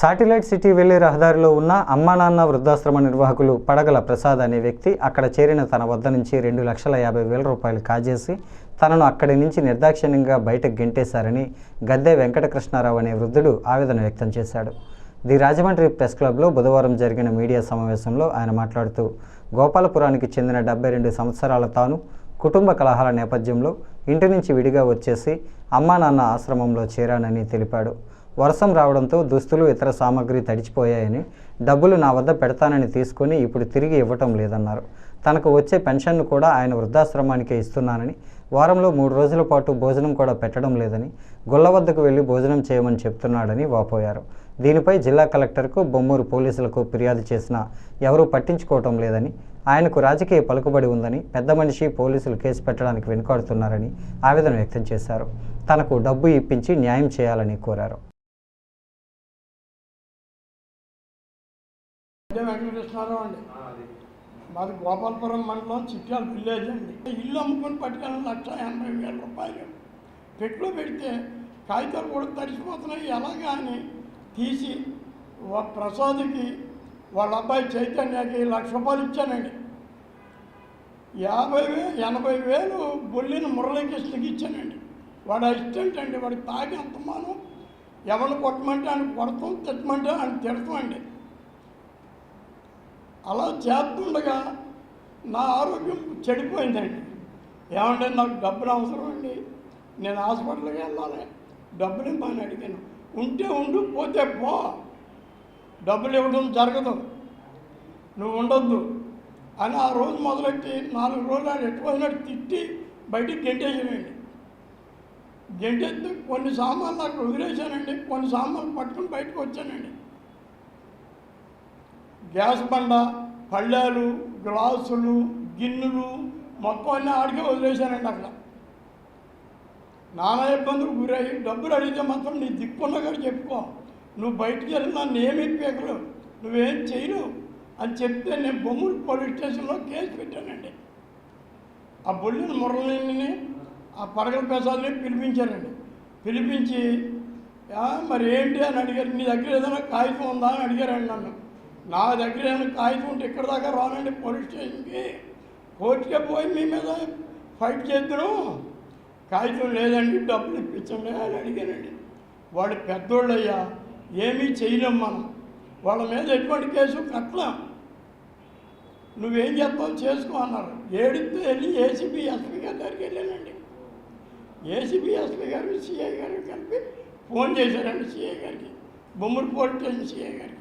Satellite city వెళ్ళే రహదారిలో ఉన్న అమ్మా నాన్న వృద్ధాశ్రమ నిర్వాహకులు పడగల ప్రసాద్ అనే వ్యక్తి అక్కడ చేరిన తన వద్ద నుంచి రెండు లక్షల యాభై వేల రూపాయలు కాజేసి తనను అక్కడి నుంచి నిర్దాక్షిణ్యంగా బయటకు గెంటేశారని గద్దె వెంకటకృష్ణారావు అనే వృద్ధుడు ఆవేదన వ్యక్తం చేశాడు. ది రాజమండ్రి ప్రెస్ క్లబ్లో బుధవారం జరిగిన మీడియా సమావేశంలో ఆయన మాట్లాడుతూ గోపాలపురానికి చెందిన డెబ్బై రెండు సంవత్సరాల తాను కుటుంబ కలహాల నేపథ్యంలో ఇంటి నుంచి విడిగా వచ్చేసి అమ్మా నాన్న ఆశ్రమంలో చేరానని తెలిపాడు. వర్షం రావడంతో దుస్తులు ఇతర సామాగ్రి తడిచిపోయాయని డబ్బులు నా వద్ద పెడతానని తీసుకొని ఇప్పుడు తిరిగి ఇవ్వటం లేదన్నారు. తనకు వచ్చే పెన్షన్ను కూడా ఆయన వృద్ధాశ్రమానికే ఇస్తున్నానని వారంలో మూడు రోజుల పాటు భోజనం కూడా పెట్టడం లేదని గుళ్ళ వద్దకు వెళ్ళి భోజనం చేయమని చెప్తున్నాడని వాపోయారు. దీనిపై జిల్లా కలెక్టర్కు బొమ్మూరు పోలీసులకు ఫిర్యాదు చేసినా ఎవరూ పట్టించుకోవటం లేదని ఆయనకు రాజకీయ పలుకుబడి ఉందని పెద్ద మనిషి పోలీసులు కేసు పెట్టడానికి వెనుకాడుతున్నారని ఆవేదన వ్యక్తం చేశారు. తనకు డబ్బు ఇప్పించి న్యాయం చేయాలని కోరారు. అదే వెంకటకృష్ణారావు అండి. మాది గోపాలపురం మండలం చిట్యాల విలేజ్ అండి. ఇల్లు అమ్ముకొని పట్టుకెళ్ళిన లక్ష ఎనభై వేల రూపాయలు. పెట్టులో పెడితే కాగితాలు కూడా తడిసిపోతున్నాయి. ఎలాగా అని తీసి వా- ప్రసాద్కి వాళ్ళ అబ్బాయి చైతన్యకి లక్ష రూపాయలు ఇచ్చానండి. యాభై వే ఎనభై వేలు బొల్లిన మురళీకృష్ణకి ఇచ్చానండి. వాడు అసిస్టెంట్ అండి. వాడికి తాగి అంతమానం ఎవరిని కొట్టమంటే ఆయన కొడతాం తిట్టమంటే ఆయన తిడతామండి అలా చేస్తుండగా నా ఆరోగ్యం చెడిపోయిందండి. ఏమంటే నాకు డబ్బులు అవసరం అండి నేను హాస్పిటల్కి వెళ్ళాలి. డబ్బులు ఇవ్వమని అడిగాను. ఉంటే ఉండు పోతే పో. డబ్బులు ఇవ్వడం జరగదు. నువ్వు ఉండొద్దు అని ఆ రోజు మొదలెట్టి నాలుగు రోజులు ఆయన ఎట్టుపోయినట్టు తిట్టి బయటికి గెంటేసానండి గెంటేస్తే కొన్ని సామాన్లు నాకు వదిలేశానండి. కొన్ని సామాన్లు పట్టుకుని బయటకు వచ్చానండి. గ్యాస్ బండ పళ్ళాలు గ్లాసులు గిన్నెలు మొత్తం అన్నీ ఆడికే వదిలేశానండి అక్కడ. నానా ఇబ్బందులు గురయ్యి డబ్బులు అడిగితే మాత్రం నీ దిక్కున్న చెప్పుకో. నువ్వు బయటికి వెళ్ళి నన్ను ఏమీ నువ్వేం చేయలేవు అని చెప్తే నేను బొమ్మూరు పోలీస్ స్టేషన్లో కేసు పెట్టానండి. ఆ బొల్లిని మురళిని ఆ పడగల ప్రసాద్ని పిలిపించారండి. పిలిపించి మరి ఏంటి? అని అడిగారు. నీ దగ్గర ఏదైనా కాగితం ఉందా? అని అడిగారండి నన్ను. నా దగ్గర ఏమైనా కాగితం ఉంటే ఇక్కడ దాకా రానండి పోలీస్ స్టేషన్కి. కోర్టుకే పోయి మీ మీద ఫైట్ చేద్దాం కాగితం లేదండి డబ్బులు ఇప్పించండి అని అడిగానండి. వాళ్ళు పెద్దోళ్ళయ్యా ఏమీ చేయలేం మనం వాళ్ళ మీద ఎటువంటి కేసు కట్టలేం నువ్వేం చేస్తావు చేసుకో అన్నారు. ఏడితే వెళ్ళి ఏసీబీ ఎస్పీ గారి దగ్గరికి వెళ్ళానండి. ఏసీబీ ఎస్పీ గారు సిఐ గారు కలిపి ఫోన్ చేశారండి సిఐ గారికి. బొమ్మూరు పోలీస్ స్టేషన్ సిఐ గారికి.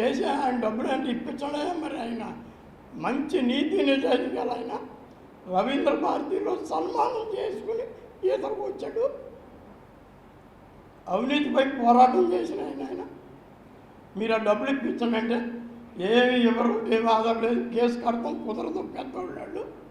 చేసి ఆయన డబ్బులు ఇప్పించలే మరి ఆయన? మంచి నీతి నిజాయితీ గల ఆయన. రవీంద్ర భారతిలో సన్మానం చేసుకుని ఈతకు వచ్చాడు. అవినీతిపై పోరాటం చేసిన ఆయన ఆయన. మీరు ఆ డబ్బులు ఇప్పించండి అంటే ఏమి ఎవరు ఏమి ఆధారం లేదు. కేసు కడతాం కుదరదు పెద్దవాళ్ళు